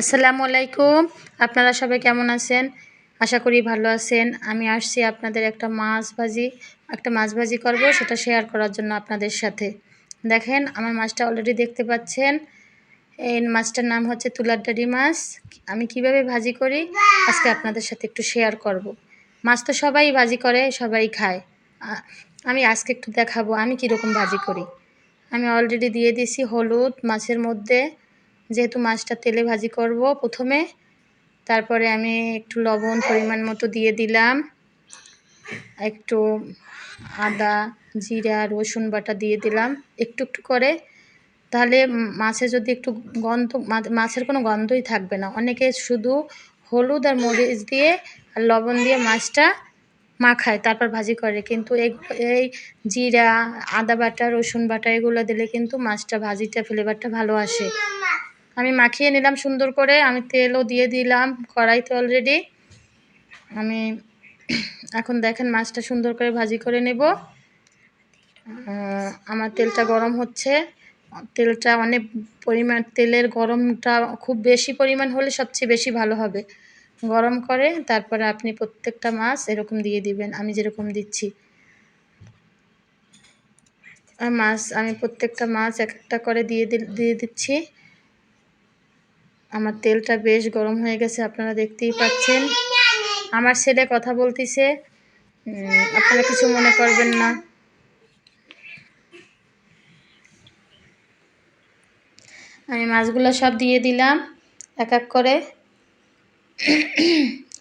আসসালামু আলাইকুম। আপনারা সবাই কেমন আছেন? আশা করি ভালো আছেন। আমি আসছি আপনাদের একটা মাছ ভাজি, একটা মাছ ভাজি করব, সেটা শেয়ার করার জন্য আপনাদের সাথে। দেখেন, আমার মাছটা অলরেডি দেখতে পাচ্ছেন। এই মাছটার নাম হচ্ছে তুলারডারি মাছ। আমি কীভাবে ভাজি করি? আজকে আপনাদের সাথে একটু শেয়ার করব। মাছ তো সবাই ভাজি করে, সবাই খায়। আমি আজকে একটু দেখাবো আমি কীরকম ভাজি করি। আমি অলরেডি দিয়ে দিয়েছি হলুদ মাছের মধ্যে। যেহেতু মাছটা তেলে ভাজি করব প্রথমে। তারপরে আমি একটু লবণ, পরিমাণ মতো দিয়ে দিলাম। একটু আদা, জিরা, রসুন বাটা দিয়ে দিলাম একটু একটু করে। তাহলে মাছে যদি একটু গন্ধ, মাছের কোনো গন্ধই থাকবে না। অনেকে শুধু হলুদ আর মরিচ দিয়ে আর লবণ দিয়ে মাছটা মাখায়, তারপর ভাজি করে। কিন্তু এই জিরা, আদা বাটা, রসুন বাটা, এগুলো দিলে কিন্তু মাছটা ভাজিটা ফ্লেভারটা ভালো আসে। আমি মাখিয়ে নিলাম সুন্দর করে, আমি তেলও দিয়ে দিলাম, কড়াইতে অলরেডি আমি এখন দেখেন মাছটা সুন্দর করে ভাজি করে নেব। আমার তেলটা গরম হচ্ছে। তেলটা অনেক পরিমাণ, তেলের গরমটা খুব বেশি পরিমাণ হলে সবচেয়ে বেশি ভালো হবে। গরম করে তারপরে আপনি প্রত্যেকটা মাছ এরকম দিয়ে দিবেন, আমি যেরকম দিচ্ছি। মাছ, আমি প্রত্যেকটা মাছ এক একটা করে দিয়ে দিয়ে দিচ্ছি। আমার তেলটা বেশ গরম হয়ে গেছে, আপনারা দেখতেই পাচ্ছেন। আমার ছেলে কথা বলতেছে আপনারা কিছু মনে করবেন না। আমি মাছগুলো সব দিয়ে দিলাম, এক এক করে।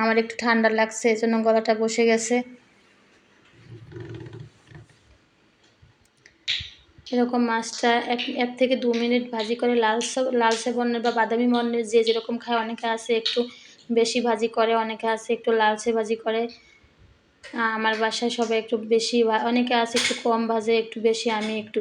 আমার একটু ঠান্ডা লাগছে, এজন্য গলাটা বসে গেছে। এরকম মাছটা এক এক থেকে দু মিনিট ভাজি করে লাল লালসে বর্ণের বা বাদামি বর্ণের যে যেরকম খায় অনেকে আছে একটু বেশি ভাজি করে, অনেকে আছে একটু লালচে ভাজি করে। আমার বাসায় সবাই একটু বেশি অনেকে আছে একটু কম ভাজে, একটু বেশি আমি একটু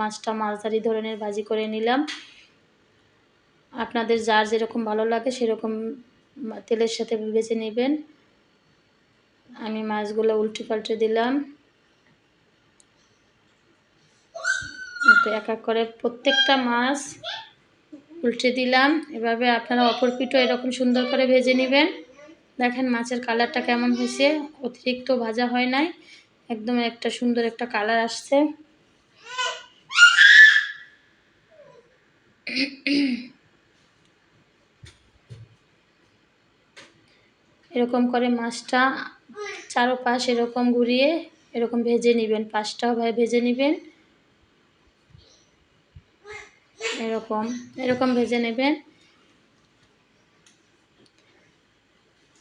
মাছটা মাঝারি ধরনের ভাজি করে নিলাম। আপনাদের যার যেরকম ভালো লাগে সেরকম তেলের সাথে বেছে নেবেন। আমি মাছগুলো উল্টে পাল্টে দিলাম। তো এক এক করে প্রত্যেকটা মাছ উল্টে দিলাম। এভাবে আপনারা অপর পিঠও এরকম সুন্দর করে ভেজে নেবেন। দেখেন মাছের কালারটা কেমন হয়েছে। অতিরিক্ত ভাজা হয় নাই। একদম একটা সুন্দর একটা কালার আসছে। এরকম করে মাছটা চারোপাশ এরকম ঘুরিয়ে এরকম ভেজে নেবেন। পাঁচটাও ভাই- ভেজে নেবেন। এরকম এরকম ভেজে নেবেন।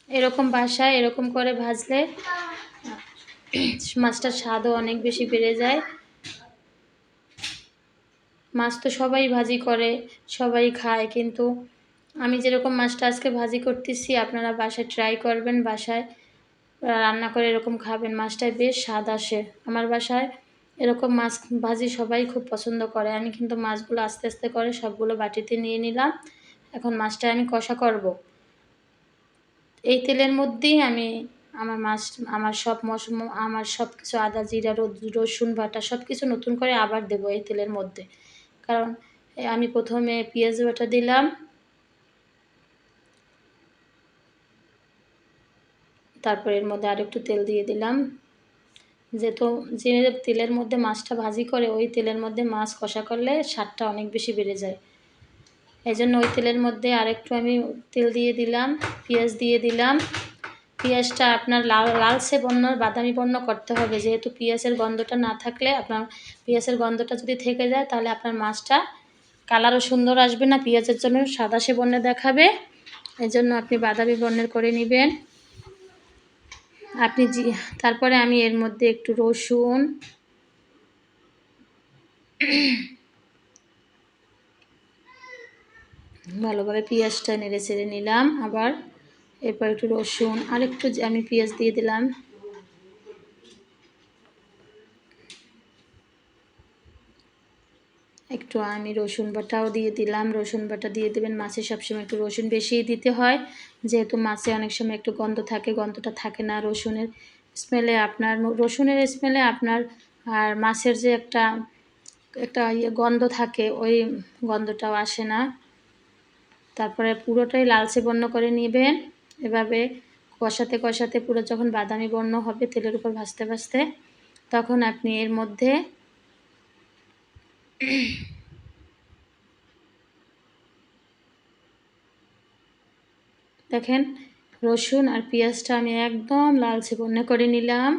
এরকম বাসায় এরকম করে ভাজলে মাছটার স্বাদও অনেক বেশি বেড়ে যায়। মাছ তো সবাই ভাজি করে, সবাই খায়, কিন্তু আমি যেরকম মাছটা আজকে ভাজি করতেছি, আপনারা বাসায় ট্রাই করবেন, বাসায় রান্না করে এরকম খাবেন, মাছটায় বেশ স্বাদ আসে। আমার বাসায় এরকম মাছ ভাজি সবাই খুব পছন্দ করে। আমি কিন্তু মাছগুলো আস্তে আস্তে করে সবগুলো বাটিতে নিয়ে নিলাম। এখন মাছটা আমি কষা করব। এই তেলের মধ্যেই আমি আমার মাছ, আমার সব মশ আমার সব কিছু আদা, জিরা রসুন বাটা সব কিছু নতুন করে আবার দেবো এই তেলের মধ্যে। কারণ আমি প্রথমে পেঁয়াজ বাটা দিলাম। তারপর এর মধ্যে আরেকটু তেল দিয়ে দিলাম। যেহেতু যে তেলের মধ্যে মাছটা ভাজি করে, ওই তেলের মধ্যে মাছ কষা করলে স্বাদটা অনেক বেশি বেড়ে যায়। এই জন্য ওই তেলের মধ্যে আরেকটু আমি তেল দিয়ে দিলাম, পেঁয়াজ দিয়ে দিলাম। পেঁয়াজটা আপনার লাল, লালচে বর্ণ, বাদামি বর্ণ করতে হবে। যেহেতু পেঁয়াজের গন্ধটা না থাকলে আপনার, পেঁয়াজের গন্ধটা যদি থেকে যায়, তাহলে আপনার মাছটা কালারও সুন্দর আসবে না, পেঁয়াজের জন্য সাদাসে বর্ণে দেখাবে। এই জন্য আপনি বাদামি বর্ণের করে নেবেন। আপনি জি, তারপরে আমি এর মধ্যে একটু রসুন। ভালোভাবে পেঁয়াজটা নেড়ে ছেড়ে নিলাম আবার। এরপর একটু রসুন আর একটু আমি পেঁয়াজ দিয়ে দিলাম। একটু আমি রসুন বাটাও দিয়ে দিলাম। রসুন বাটা দিয়ে দেবেন মাছে সবসময় একটু রসুন বেশিই দিতে হয়। যেহেতু মাছে অনেক সময় একটু গন্ধ থাকে, গন্ধটা থাকে না রসুনের স্মেলে আপনার, রসুনের স্মেলে আপনার আর মাছের যে একটা একটা ইয়ে গন্ধ থাকে, ওই গন্ধটাও আসে না। তারপরে পুরোটাই লালচে বর্ণ করে নেবেন। এভাবে কষাতে কষাতে পুরো যখন বাদামি বর্ণ হবে তেলের উপর ভাজতে ভাজতে, তখন আপনি এর মধ্যে দেখেন, রসুন আর পেঁয়াজটা আমি একদম লালচে বর্ণ করে নিলাম।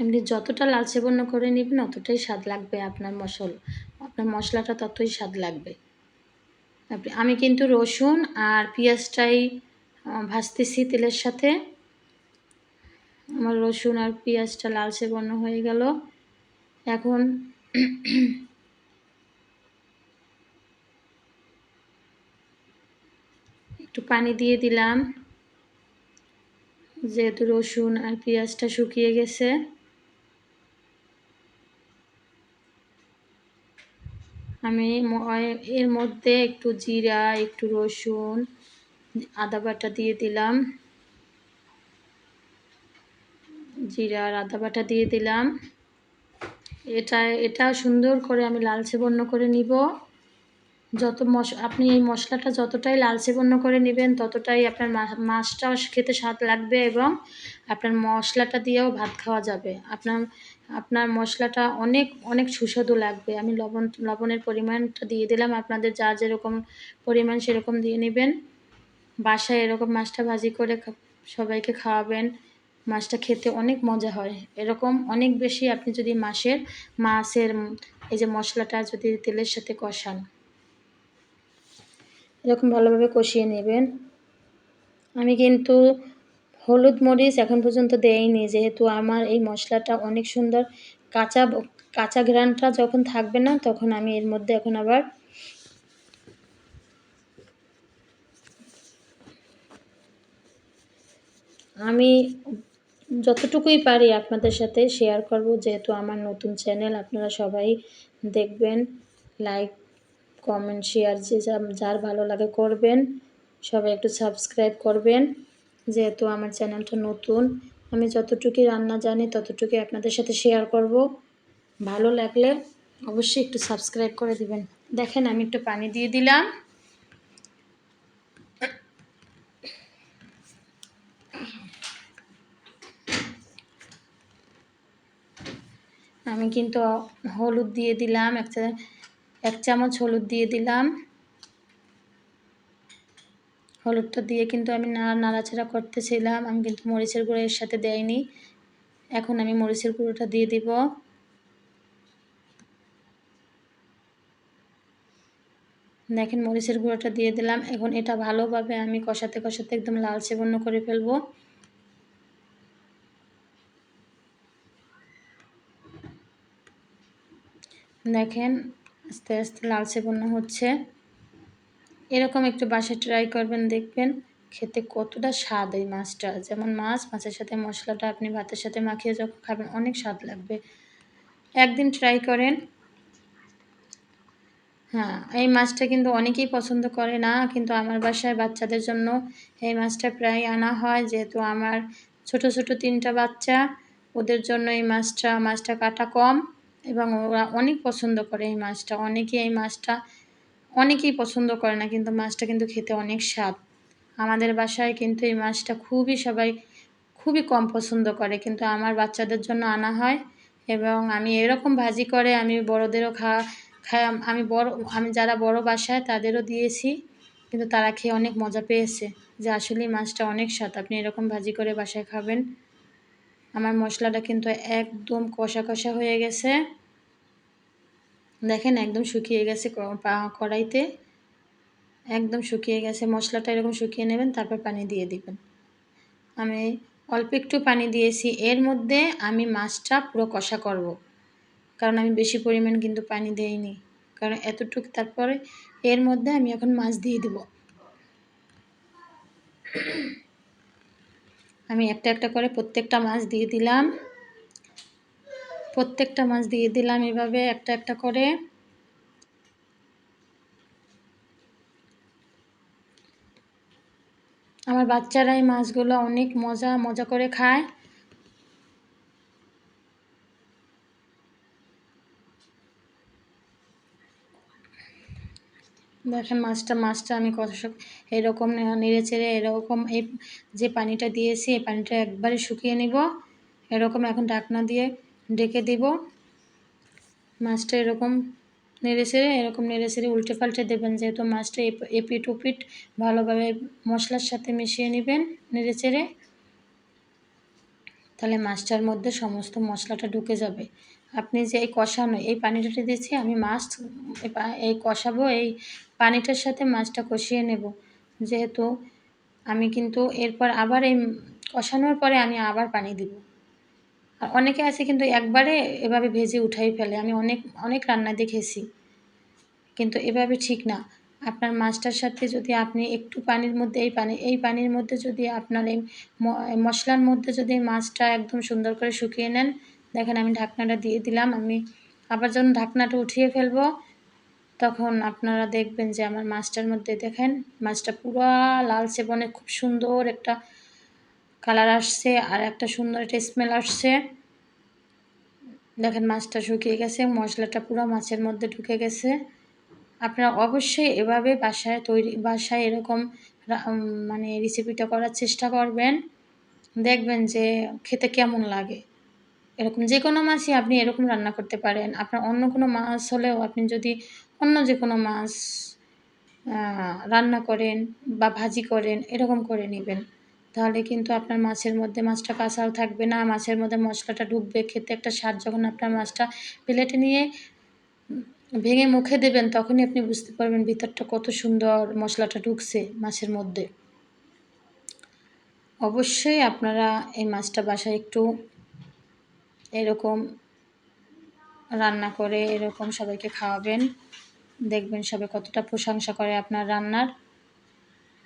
এমনি যতটা লালচে বর্ণ করে নেবেন, অতটাই স্বাদ লাগবে আপনার মশল আপনার মশলাটা ততই স্বাদ লাগবে। আমি কিন্তু রসুন আর পেঁয়াজটাই ভাজতেছি তেলের সাথে। আমার রসুন আর পেঁয়াজটা লালচে বর্ণ হয়ে গেল। এখন একটু পানি দিয়ে দিলাম। যেহেতু রসুন আর পেঁয়াজটা শুকিয়ে গেছে। আমি এর মধ্যে একটু জিরা, একটু রসুন, আদা বাটা দিয়ে দিলাম। জিরা আদা বাটা দিয়ে দিলাম। এটা এটা সুন্দর করে আমি লালচে বর্ণ করে নিব। যত মশ, আপনি এই মশলাটা যতটাই লালচে বর্ণ করে নেবেন, ততটাই আপনার মাছটাও খেতে স্বাদ লাগবে এবং আপনার মশলাটা দিয়েও ভাত খাওয়া যাবে। আপনার আপনার মশলাটা অনেক অনেক সুস্বাদু লাগবে। আমি লবণ, লবণের পরিমাণটা দিয়ে দিলাম। আপনাদের যা যেরকম পরিমাণ সেরকম দিয়ে নেবেন। বাসায় এরকম মাছটা ভাজি করে সবাইকে খাওয়াবেন। মাছটা খেতে অনেক মজা হয়। এরকম অনেক বেশি আপনি যদি মাছের মাছের এই যে মশলাটা যদি তেলের সাথে কষান। এরকম ভালোভাবে কষিয়ে নেবেন। আমি কিন্তু হলুদ মরিচ এখন পর্যন্ত দেয়নি যেহেতু আমার এই মশলাটা অনেক সুন্দর। কাঁচা কাঁচা ঘ্রানটা যখন থাকবে না, তখন আমি এর মধ্যে এখন আবার আমি যতটুকুই পারি আপনাদের সাথে শেয়ার করব। যেহেতু আমার নতুন চ্যানেল আপনারা সবাই দেখবেন লাইক কমেন্ট শেয়ার যে যার ভালো লাগে করবেন, সবাই একটু সাবস্ক্রাইব করবেন। যেহেতু আমার চ্যানেলটা নতুন, আমি যতটুকুই রান্না জানি ততটুকুই আপনাদের সাথে শেয়ার করব। ভালো লাগলে অবশ্যই একটু সাবস্ক্রাইব করে দিবেন। দেখেন আমি একটু পানি দিয়ে দিলাম। আমি কিন্তু হলুদ দিয়ে দিলাম একটা এক চামচ হলুদ দিয়ে দিলাম। হলুদটা দিয়ে কিন্তু আমি নাড়াচাড়া করতেছিলাম, আমি কিন্তু মরিচের গুঁড়ো এর সাথে দেয়নি এখন আমি মরিচের গুঁড়োটা দিয়ে দিব। দেখেন মরিচের গুঁড়োটা দিয়ে দিলাম। এখন এটা ভালোভাবে আমি কষাতে কষাতে একদম লালচে বন্য করে ফেলব। দেখেন, আস্তে আস্তে লালচে বন্য হচ্ছে। এরকম একটু বাসে ট্রাই করবেন, দেখবেন খেতে কতটা স্বাদ এই মাছটা। যেমন মাছ, মাছের সাথে মশলাটা আপনি ভাতের সাথে মাখিয়ে যখন খাবেন, অনেক স্বাদ লাগবে। একদিন ট্রাই করেন। হ্যাঁ এই মাছটা কিন্তু অনেকেই পছন্দ করে না, কিন্তু আমার বাসায় বাচ্চাদের জন্য এই মাছটা প্রায় আনা হয়। যেহেতু আমার ছোট ছোট তিনটা বাচ্চা, ওদের জন্য এই মাছটা মাছটা কাটা কম। এবং ওরা অনেক পছন্দ করে এই মাছটা। অনেকেই এই মাছটা, অনেকেই পছন্দ করে না, কিন্তু মাছটা কিন্তু খেতে অনেক স্বাদ। আমাদের বাসায় কিন্তু এই মাছটা খুবই সবাই খুবই কম পছন্দ করে, কিন্তু আমার বাচ্চাদের জন্য আনা হয় এবং আমি এরকম ভাজি করে আমি বড়োদেরও খাওয়া খাই আমি বড়, আমি যারা বড় বাসায় তাদেরও দিয়েছি, কিন্তু তারা খেয়ে অনেক মজা পেয়েছে যে আসলেই মাছটা অনেক স্বাদ। আপনি এরকম ভাজি করে বাসায় খাবেন। আমার মশলাটা কিন্তু একদম কষা কষা হয়ে গেছে। দেখেন একদম শুকিয়ে গেছে কড়াইতে। একদম শুকিয়ে গেছে। মশলাটা এরকম শুকিয়ে নেবেন, তারপর পানি দিয়ে দিবেন। আমি অল্প একটু পানি দিয়েছি। এর মধ্যে আমি মাছটা পুরো কষা করব। কারণ আমি বেশি পরিমাণ কিন্তু পানি দেইনি। কারণ এতটুকু তারপরে এর মধ্যে আমি এখন মাছ দিয়ে দেব। আমি একটা একটা করে প্রত্যেকটা মাছ দিয়ে দিলাম। প্রত্যেকটা মাছ দিয়ে দিলাম এভাবে একটা একটা করে। আমার বাচ্চারা এই মাছগুলো অনেক মজা মজা করে খায়। দেখেন মাছটা মাছটা আমি কত এরকম নেড়ে চেড়ে এরকম এই যে পানিটা দিয়েছি, এই পানিটা একবারে শুকিয়ে নিব। এরকম এখন ঢাকনা দিয়ে ডেকে দিব। মাছটা এরকম নেড়ে চেড়ে, এরকম নেড়ে চেড়ে উল্টে পাল্টে দেবেন। যেহেতু মাছটা এপিট উপিট ভালোভাবে মশলার সাথে মিশিয়ে নেবেন নেড়ে চেড়ে, তাহলে মাছটার মধ্যে সমস্ত মশলাটা ঢুকে যাবে। আপনি যে এই কষানো, এই পানিটা দিচ্ছি, আমি মাছ এই কষাবো, এই পানিটার সাথে মাছটা কষিয়ে নেব। যেহেতু আমি কিন্তু এরপর আবার এই কষানোর পরে আমি আবার পানি দিব। আর অনেকে আছে কিন্তু একবারে এভাবে ভেজে উঠাই ফেলে। আমি অনেক অনেক রান্না দেখেছি। কিন্তু এভাবে ঠিক না। আপনার মাছটার সাথে যদি আপনি একটু পানির মধ্যে, এই পানি, এই পানির মধ্যে যদি আপনার এই মশলার মধ্যে যদি মাছটা একদম সুন্দর করে শুকিয়ে নেন দেখেন আমি ঢাকনাটা দিয়ে দিলাম, আমি আবার যখন ঢাকনাটা উঠিয়ে ফেলব, তখন আপনারা দেখবেন যে আমার মাছটার মধ্যে দেখেন, মাছটা পুরো লালচে বনে খুব সুন্দর একটা কালার আসছে আর একটা সুন্দর একটা স্মেল আসছে। দেখেন মাছটা শুকিয়ে গেছে, মশলাটা পুরো মাছের মধ্যে ঢুকে গেছে। আপনারা অবশ্যই এভাবে বাসায় তৈরি, বাসায় এরকম মানে রেসিপিটা করার চেষ্টা করবেন। দেখবেন যে খেতে কেমন লাগে। এরকম যে কোনো মাছই আপনি এরকম রান্না করতে পারেন। আপনার অন্য কোনো মাছ হলেও আপনি যদি অন্য যে কোনো মাছ রান্না করেন বা ভাজি করেন, এরকম করে নেবেন। তাহলে কিন্তু আপনার মাছের মধ্যে, মাছটা কাঁচাও থাকবে না, মাছের মধ্যে মশলাটা ঢুকবে খেতে একটা স্বাদ যখন আপনার মাছটা প্লেটে নিয়ে ভেঙে মুখে দেবেন, তখনই আপনি বুঝতে পারবেন ভিতরটা কত সুন্দর মশলাটা ঢুকছে মাছের মধ্যে। অবশ্যই আপনারা এই মাছটা বাসায় একটু এরকম রান্না করে এরকম সবাইকে খাওয়াবেন। দেখবেন সবাই কতটা প্রশংসা করে আপনার রান্নার।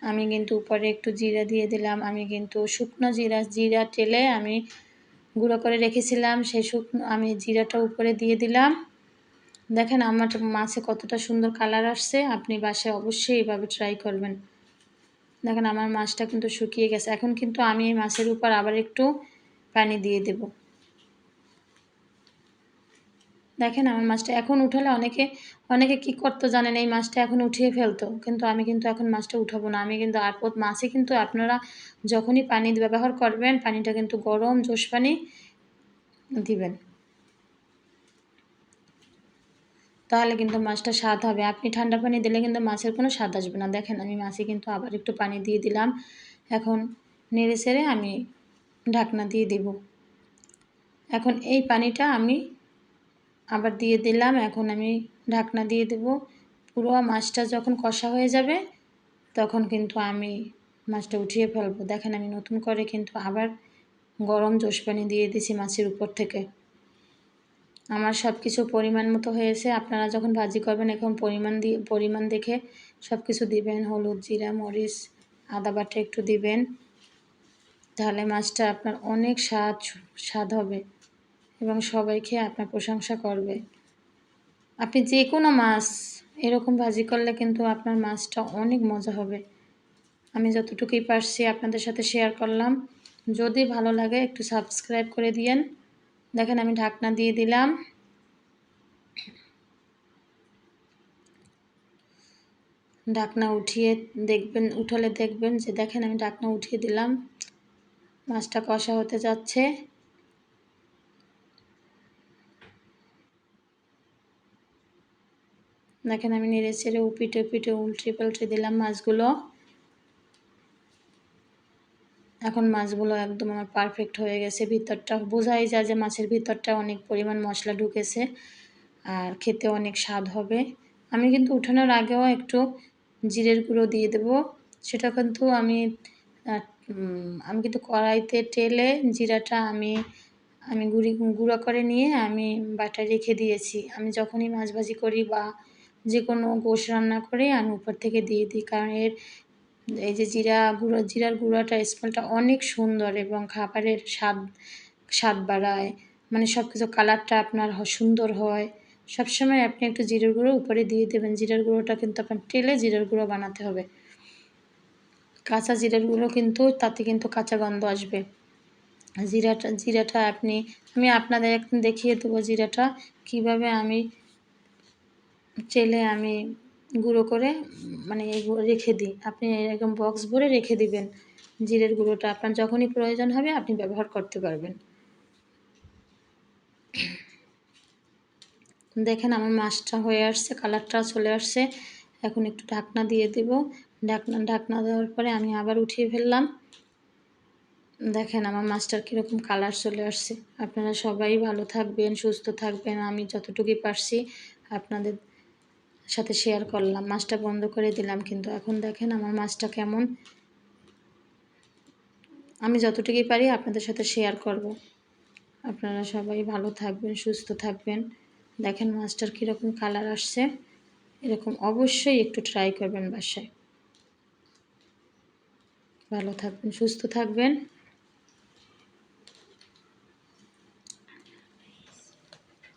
আমি কিন্তু উপরে একটু জিরা দিয়ে দিলাম। আমি কিন্তু শুকনো জিরা জিরা টেলে আমি গুঁড়ো করে রেখেছিলাম। সেই শুকনো আমি জিরাটা উপরে দিয়ে দিলাম। দেখেন আমার মাছে কতটা সুন্দর কালার আসছে। আপনি বাসায় অবশ্যই এভাবে ট্রাই করবেন। দেখেন আমার মাছটা কিন্তু শুকিয়ে গেছে। এখন কিন্তু আমি এই মাছের উপর আবার একটু পানি দিয়ে দেব। দেখেন আমার মাছটা এখন উঠালে অনেকে অনেকে কি করতো জানেন, এই মাছটা এখন উঠিয়ে ফেলতো। কিন্তু আমি কিন্তু এখন মাছটা উঠাবো না। আমি কিন্তু আর মাছে কিন্তু আপনারা যখনই পানি ব্যবহার করবেন, পানিটা কিন্তু গরম জোশ পানি দিবেন। তাহলে কিন্তু মাছটা স্বাদ হবে। আপনি ঠান্ডা পানি দিলে কিন্তু মাছের কোনো স্বাদ আসবে না। দেখেন আমি মাছে কিন্তু আবার একটু পানি দিয়ে দিলাম। এখন নেড়ে সেড়ে আমি ঢাকনা দিয়ে দেব। এখন এই পানিটা আমি আবার দিয়ে দিলাম, এখন আমি ঢাকনা দিয়ে দেব। পুরো মাছটা যখন কষা হয়ে যাবে, তখন কিন্তু আমি মাছটা উঠিয়ে ফেলব। দেখেন আমি নতুন করে কিন্তু আবার গরম জোশ পানি দিয়ে দিছি মাছের উপর থেকে। আমার সব কিছু পরিমাণ মতো হয়েছে। আপনারা যখন ভাজি করবেন, এখন পরিমাণ দিয়ে, পরিমাণ দেখে সব কিছু দিবেন। হলুদ, জিরা, মরিচ, আদা বাটা একটু দিবেন, তাহলে মাছটা আপনার অনেক স্বাদ স্বাদ হবে। এবং সবাই খেয়ে আপনার প্রশংসা করবে। আপনি যে কোনো মাছ এরকম ভাজি করলে কিন্তু আপনার মাছটা অনেক মজা হবে। আমি যতটুকুই পারছি আপনাদের সাথে শেয়ার করলাম। যদি ভালো লাগে একটু সাবস্ক্রাইব করে দিয়েন। দেখেন আমি ঢাকনা দিয়ে দিলাম। ঢাকনা উঠিয়ে দেখবেন, উঠালে দেখবেন যে দেখেন আমি ঢাকনা উঠিয়ে দিলাম। মাছটা কষা হতে যাচ্ছে। দেখেন আমি নেড়ে ছেড়ে উপিটে উপিটে উল্টে পাল্টে দিলাম মাছগুলো। এখন মাছগুলো একদম আমার পারফেক্ট হয়ে গেছে ভিতরটা। বোঝাই যায় যে মাছের ভিতরটা অনেক পরিমাণ মশলা ঢুকেছে আর খেতে অনেক স্বাদ হবে। আমি কিন্তু উঠানোর আগেও একটু জিরের গুঁড়ো দিয়ে দেব। সেটা কিন্তু আমি আমি কিন্তু কড়াইতে টেলে জিরাটা আমি আমি গুঁড়ি, গুঁড়ো করে নিয়ে আমি বাটা রেখে দিয়েছি। আমি যখনই মাছ ভাজি করি বা যে কোনো গোশ রান্না করে আমি উপর থেকে দিয়ে দিই। কারণ এর এই যে জিরা গুঁড়ো, জিরার গুঁড়োটা স্মেলটা অনেক সুন্দর এবং খাবারের স্বাদ স্বাদ বাড়ায়। মানে সব কিছু কালারটা আপনার সুন্দর হয়। সবসময় আপনি একটু জিরের গুঁড়ো উপরে দিয়ে দেবেন। জিরার গুঁড়োটা কিন্তু আপনার টেলে জিরার গুঁড়ো বানাতে হবে। কাঁচা জিরার গুঁড়ো কিন্তু তাতে কিন্তু কাঁচা গন্ধ আসবে। জিরাটা জিরাটা আপনি, আমি আপনাদের একদিন দেখিয়ে দেবো জিরাটা। কীভাবে আমি চেলে আমি গুঁড়ো করে মানে রেখে দিই। আপনি এরকম বক্স ভরে রেখে দিবেন। জিরের গুঁড়োটা আপনার যখনই প্রয়োজন হবে, আপনি ব্যবহার করতে পারবেন। দেখেন আমার মাছটা হয়ে আসছে কালারটা চলে আসছে। এখন একটু ঢাকনা দিয়ে দেব। ঢাকনা ঢাকনা দেওয়ার পরে আমি আবার উঠিয়ে ফেললাম। দেখেন আমার মাছটার কীরকম কালার চলে আসছে। আপনারা সবাই ভালো থাকবেন, সুস্থ থাকবেন। আমি যতটুকুই পারছি আপনাদের সাথে শেয়ার করলাম, মাছটা বন্ধ করে দিলাম। কিন্তু এখন দেখেন আমার মাছটা কেমন। আমি যতটুকুই পারি আপনাদের সাথে শেয়ার করব। আপনারা সবাই ভালো থাকবেন, সুস্থ থাকবেন। দেখেন মাছটার কীরকম কালার আসছে। এরকম অবশ্যই একটু ট্রাই করবেন বাসায়। ভালো থাকবেন, সুস্থ থাকবেন।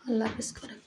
আল্লাহ হাফিজ করে